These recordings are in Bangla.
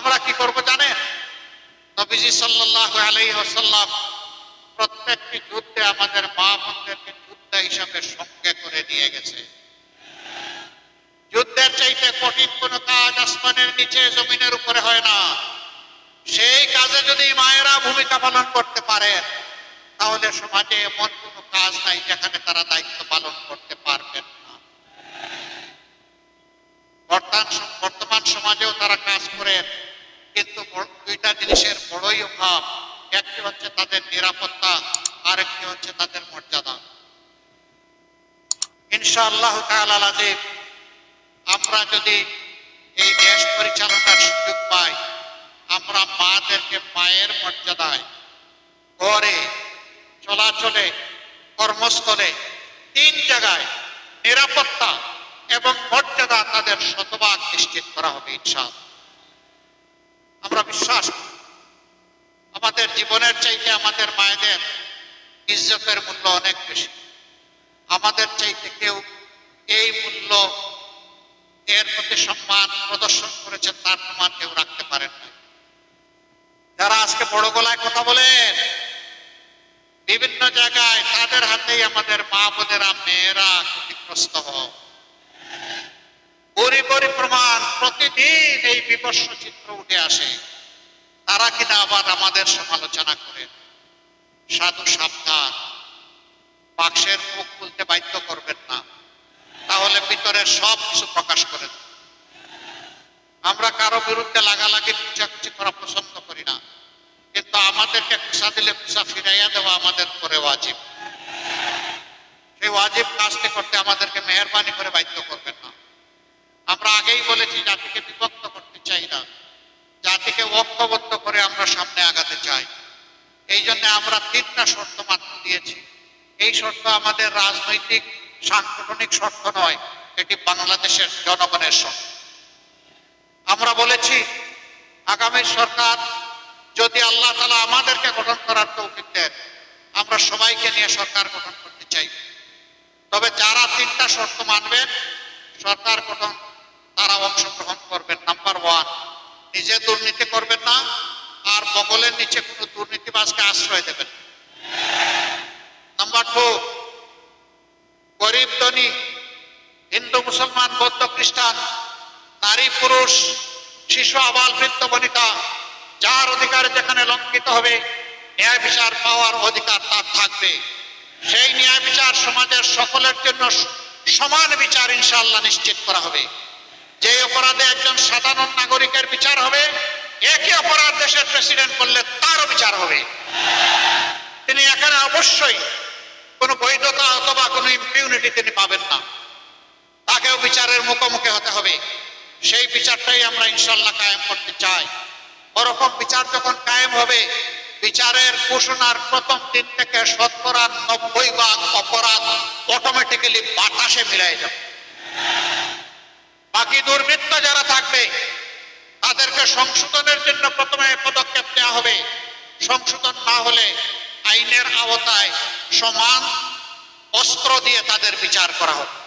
আমরা কি করব জানেন? নবীজি সাল্লাল্লাহু আলাইহি ওয়াসাল্লাম প্রত্যেকটি যুদ্ধে আমাদের মা বোনদেরকে যোদ্ধা হিসাবে সঙ্গে করে নিয়ে গেছে। যুদ্ধের চাইতে কঠিন কোনো কাজ আসমানের নিচে, জমিনের উপরে হয় না। সেই কাজে যদি মায়েরা ভূমিকা পালন করতে পারেন, তাহলে সমাজে এমন কোনো কাজ নাই যেখানে তারা দায়িত্ব ইনশাআল্লাহ তাআলা আমরা যদি এই দেশ পরিচালনার সুযোগ পাই, আমরা মাদেরকে মায়ের মর্যাদায় ঘরে, চলাচলে, কর্মস্থলে, তিন জায়গায় নিরাপত্তা এবং মর্যাদা তাদের শতভাগ নিশ্চিত করা হবে ইনশাল আমরা বিশ্বাস আমাদের জীবনের চাইতে আমাদের মায়েদের ইজ্জতের মূল্য অনেক বেশি। আমাদের চাইতে কেউ এই মূল্য এর প্রতি সম্মান প্রদর্শন করেছেন তার প্রমাণ কেউ রাখতে পারেন না। যারা আজকে বড় গলায় কথা বলেন, বিভিন্ন জায়গায় তাদের হাতেই আমাদের মা বোনেরা, মেয়েরা ক্ষতিগ্রস্ত হয়। পরি পরি প্রমাণ প্রতিদিন এই বিবর্ষ চিত্র উঠে আসে। তারা কিনা আবার আমাদের সমালোচনা করেন। সাধু সাবধান। বাক্সের মুখ খুলতে বাধ্য করবেন না। তাহলে ভিতরের সব কিছু প্রকাশ করে আমরা কারও বিরুদ্ধে লাগালাগি খুচাখুচি করা পছন্দ করি না। কিন্তু আমাদেরকে খুশা দিলে খুশা ফিরাইয়া দেওয়া আমাদের করে ওয়াজিব। সেই ওয়াজিব কাজটি করতে আমাদেরকে মেহরবানি করে বাধ্য করবেন না। আমরা আগেই বলেছি, জাতিকে বিভক্ত করতে চাই না। জাতিকে ঐক্যবদ্ধ করে আমরা সামনে আগাতে চাই। এই জন্য আমরা তিনটা শর্ত মাত্র দিয়েছি। এই শর্ত আমাদের রাজনৈতিক, সাংগঠনিক শর্ত নয়, এটি বাংলাদেশের জনগণের শর্ত। আমরা বলেছি, আগামী সরকার যদি আল্লাহ তালা আমাদেরকে গঠন করার তৌফিক দেন, আমরা সবাইকে নিয়ে সরকার গঠন করতে চাই। তবে যারা তিনটা শর্ত মানবেন, সরকার গঠন, তারা অংশগ্রহণ করবেন। নাম্বার ওয়ান নিজে দুর্নীতি করবেন না, আর বগলের নিচে কোনো দুর্নীতিবাজকে আশ্রয় দেবেন নাম্বার টু গরিব ধনী, হিন্দু, মুসলমান, বৌদ্ধ, খ্রিস্টান, নারী, পুরুষ, শিশু, আবাল, বৃদ্ধ, বনিতা, যার অধিকার যেখানে লঙ্ঘিত হবে, ন্যায় বিচার পাওয়ার অধিকার তার থাকবে। সেই ন্যায় বিচার সমাজের সকলের জন্য সমান বিচার ইনশাআল্লাহ নিশ্চিত করা হবে। যে অপরাধে একজন সাধারণ নাগরিকের বিচার হবে একই অপরাধ দেশের প্রেসিডেন্ট করলে তারও বিচার হবে। তিনি এখানে অবশ্যই কোনো বৈধতা অথবা কোনো ইম্পিউনিটি তিনি পাবেন না। তাকেও বিচারের মুখোমুখি হতে হবে। সেই বিচারটাই আমরা ইনশাল্লাহ কায়েম করতে চাই। ওরকম বিচার যখন কায়েম হবে, বিচারের ঘোষণার প্রথম দিন থেকে শতকরা নব্বই ভাগ অপরাধ অটোমেটিক্যালি বাতাসে মিলাই যাবে। বাকি দুর্বৃত্ত যারা থাকবে, তাদেরকে সংশোধনের জন্য প্রথমে পদক্ষেপ নেওয়া হবে। সংশোধন না হলে আইনের আওতায় সমান অস্ত্র দিয়ে তাদের বিচার করা হবে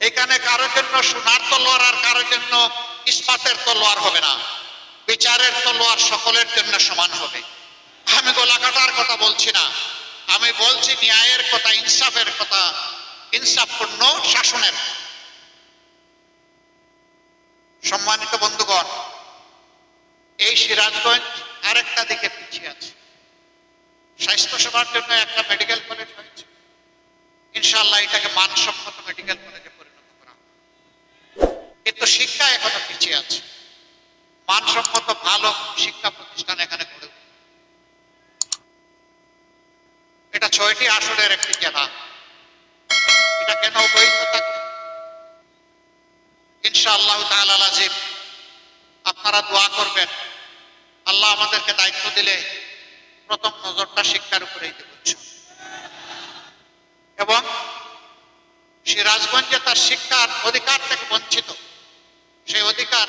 এখানে কারও জন্য সোনার তলোয়ার আর কারও জন্য ইস্পাতের তলোয়ার হবে না। বিচারের তলোয়ার সকলের জন্য সমান হবে। আমি গোলাকাটার কথা বলছি না। আমি বলছি ন্যায়ের কথা, ইনসাফের কথা, ইনসাফপূর্ণ শাসনের সম্মানিত বন্ধুগণ এই সিরাজগঞ্জ আরেকটা দিকে পিছিয়ে আছে স্বাস্থ্য সেবার জন্য একটা মেডিকেল কলেজ হয়েছে। ইনশাআল্লাহ এটাকে মানসম্মত মেডিকেল কলেজে পরিণত করা কিন্তু শিক্ষা এখনও পিছিয়ে আছে। মানসম্মত ভালো শিক্ষা প্রতিষ্ঠান এখানে গড়ে এটা ছয়টি আসনের একটি জেলা এটা কেন অবহিত থাকবে ইনশাআল্লাহ তাআলা আজিম, আপনারা দোয়া করবেন। আল্লাহ আমাদেরকে দায়িত্ব দিলে প্রথম নজরটা শিক্ষার উপরেই দেব এবং সিরাজগঞ্জে তার শিক্ষার অধিকার থেকে বঞ্চিত সেই অধিকার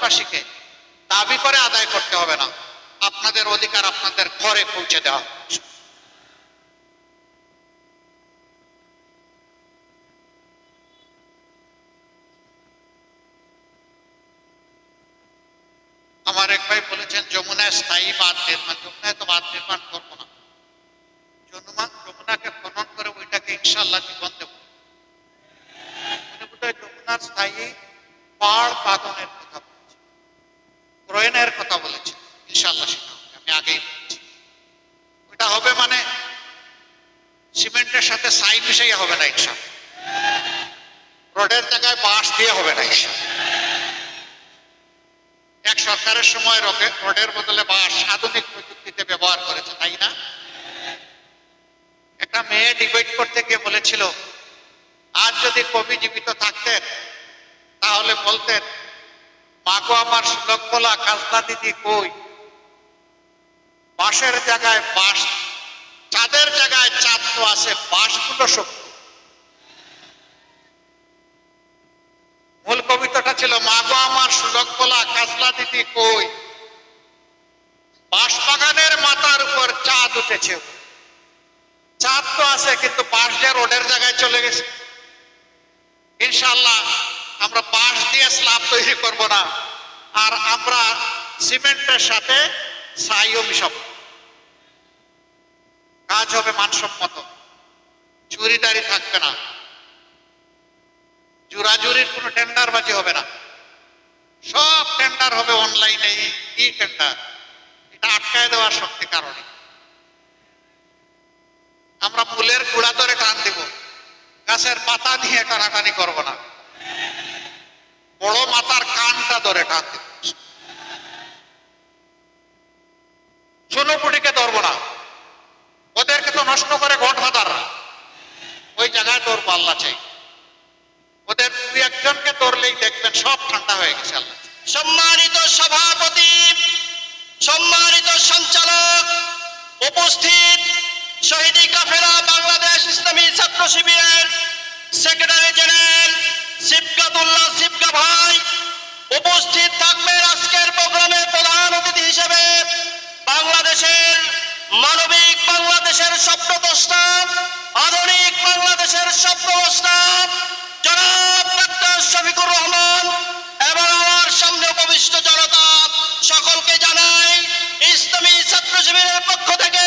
সিরাজগঞ্জবাসীকে দাবি করে আদায় করতে হবে না। আপনাদের অধিকার আপনাদের ঘরে পৌঁছে দেওয়া আমার এক ভাই বলেছেন যমুনায় স্থায়ী বাঁধ নির্মাণ, যমুনায় তো বাঁধ নির্মাণ করব না। যমুনা, যমুনাকে খনন করে ওইটাকে ইনশাল্লাহ জীবন দেবো। যমুনার স্থায়ী পাড় বাঁধনের কথা প্রয়নের কথা বলেছেন ইনশাল্লাহ সেটা হবে। আমি আগেই বলেছি। ওইটা হবে মানে সিমেন্টের সাথে সাই মিশাই হবে না ইনশাল্লাহ রোডের জায়গায় বাঁশ দিয়ে হবে না ইনশাল্লাহ এক সরকারের সময় রোডের বদলে বাঁশ আধুনিক প্রযুক্তিতে ব্যবহার করেছে, তাই না? একটা মেয়ে ডিবেট করতে গিয়ে বলেছিল, আজ যদি কবি জীবিত থাকতেন, তাহলে বলতেন মাগো আমার সুলভ বলা কাজলা দিদি কই? বাঁশের জায়গায় বাঁশ, চাঁদের জায়গায় চাঁদ তো আছে, বাঁশগুলো শক্তি মূল কবিতাটা ছিল, মাগো আমার সুলভ বলা কাজলা দিদি কই? বাঁশবাগানের মাথার উপর চাঁদ উঠেছে। চাঁদ তো আছে, কিন্তু বাঁশ যে রোডের জায়গায় চলে গেছে। ইনশাল্লাহ আমরা বাঁশ দিয়ে স্ল্যাব তৈরি করব না। আর আমরা সিমেন্টের সাথে ছাইও মিশাব। কাজ হবে মানসম্মত। চুরিদারি থাকবে না। জোরাজুরির কোনো টেন্ডারবাজি হবে না। সব টেন্ডার হবে অনলাইনে, ই টেন্ডার। এটা আটকায় দেওয়ার শক্তি কারণে আমরা ফুলের গুড়া ধরে টান দিব। গাছের পাতা নিয়ে টানাটানি করব না। বড় মাথার কানটা ধরে টান দিব চুনোপুটিকে ধরবো না। ওদেরকে তো নষ্ট করে ঘট হাতাররা ওই জায়গায় ধরবো আল্লাহ চাই। ওদের দুই একজনকে ধরলেই দেখবেন সব ঠান্ডা হয়ে গেছে আল্লাহ। সম্মানিত সভাপতি, সম্মানিত সঞ্চালক, উপস্থিত শহীদি কাফেলা বাংলাদেশ ইসলামী ছাত্র শিবিরের সেক্রেটারি জেনারেল সিবকাতুল্লাহ সিবকা ভাই উপস্থিত থাকবেন আজকের প্রোগ্রামে প্রধান অতিথি হিসেবে বাংলাদেশের মানবিক বাংলাদেশের স্বপ্নদ্রষ্টা আধুনিক বাংলাদেশের স্বপ্নদ্রষ্টা জনাব ডাক্তার শফিকুর রহমান এবং আমার সামনে উপবিষ্ট জনতা সকলকে জানাই ইসলামী ছাত্র শিবিরের পক্ষ থেকে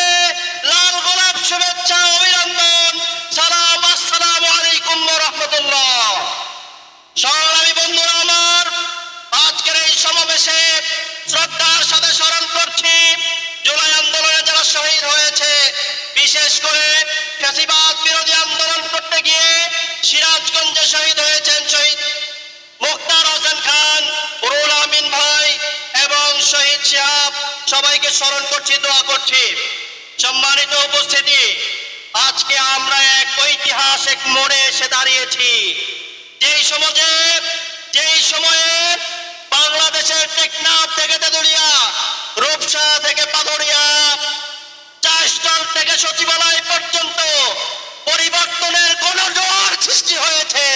লাল গোলাপ শুভেচ্ছা অভিনন্দন সালাম আসসালামু আলাইকুম রহমতুল্লাহ সংগ্রামী বন্ধুরা আমার আজকের এই সমাবেশে শ্রদ্ধার সাথে স্মরণ করছি জুলাই আন্দোলনে যারা শহীদ হয়েছে বিশেষ করে ফ্যাসিবাদ বিরোধী আন্দোলন করতে গিয়ে সিরাজগঞ্জে শহীদ হয়েছেন শহীদ মুক্তার হোসেন খান রুল আমিন ভাই এবং শহীদ শিহাব। সবাইকে স্মরণ করছি, দোয়া করছি। সম্মানিত উপস্থিতি, আজকে আমরা এক ঐতিহাসিক মোড়ে এসে দাঁড়িয়েছি। যেই সমাজে, যেই সময়ে বাংলাদেশের টেকনাফ থেকে তেতুলিয়া, রূপসা থেকে পাথরিয়া চাষডল থেকে সচিবালয় পর্যন্ত পরিবর্তনের গণজোয়ার সৃষ্টি হয়েছে।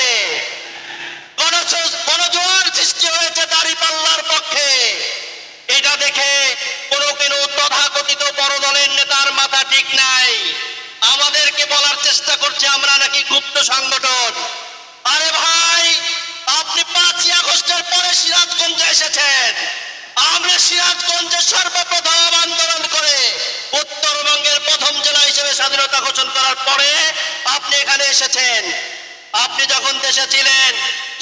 গণজোয়ার সৃষ্টি হয়েছে দাঁড়িপাল্লার পক্ষে। এটা দেখে কোনো কোনো তথাকথিত বড় দলের নেতার মাথা ঠিক নাই। আমাদেরকে বলার চেষ্টা করছে আমরা নাকি গুপ্ত সংগঠন। আরে ভাই, আপনি পাঁচই আগস্টের পরে সিরাজগঞ্জে এসেছেন। আমরা সিরাজগঞ্জে সর্বপ্রথম আন্দোলন করে জেলা হিসেবে স্বাধীনতা ঘোষণা করার পরে আপনি এখানে এসেছেন। আপনি যখন দেশে ছিলেন,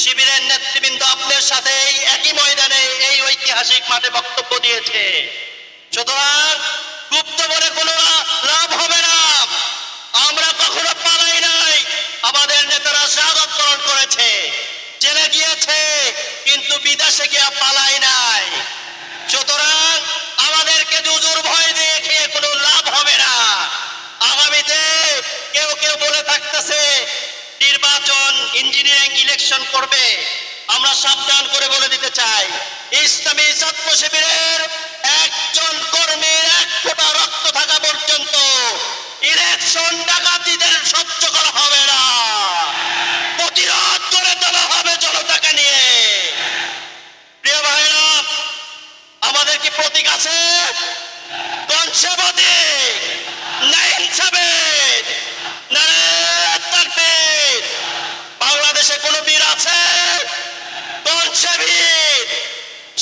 শিবিরের নেতৃবৃন্দ আপনার সাথে একই ময়দানে এই ঐতিহাসিক মাঠে বক্তব্য দিয়েছে। সুতরাং গুপ্ত বলে কোনো লাভ হবে না। আমরা কখনো পালাই নাই। আমাদের নেতারা বরণ করেছে। জেলে গিয়েছে, কিন্তু বিদেশে গিয়ে পালাই নাই সুতরাং আমাদেরকে জুজুর ভয় দিয়ে খেয়ে কোনো লাভ হবে না আগামীতে বলে থাকতেছে, নির্বাচন ইঞ্জিনিয়ারিং ইলেকশন করবে। আমরা সাবধান করে বলে দিতে চাই, ইসলামী ছাত্র শিবিরের একজন কর্মীর এক ফোঁটা রক্ত থাকা পর্যন্ত ইলেকশন ডাকাতিদের সহ্য করা হবে না। প্রতিরোধ করে তোলা হবে জনতাকে নিয়ে। প্রিয় ভাইরা, আমাদের কি প্রতীক আছে? কনসেবাদী নাইন সেভেন।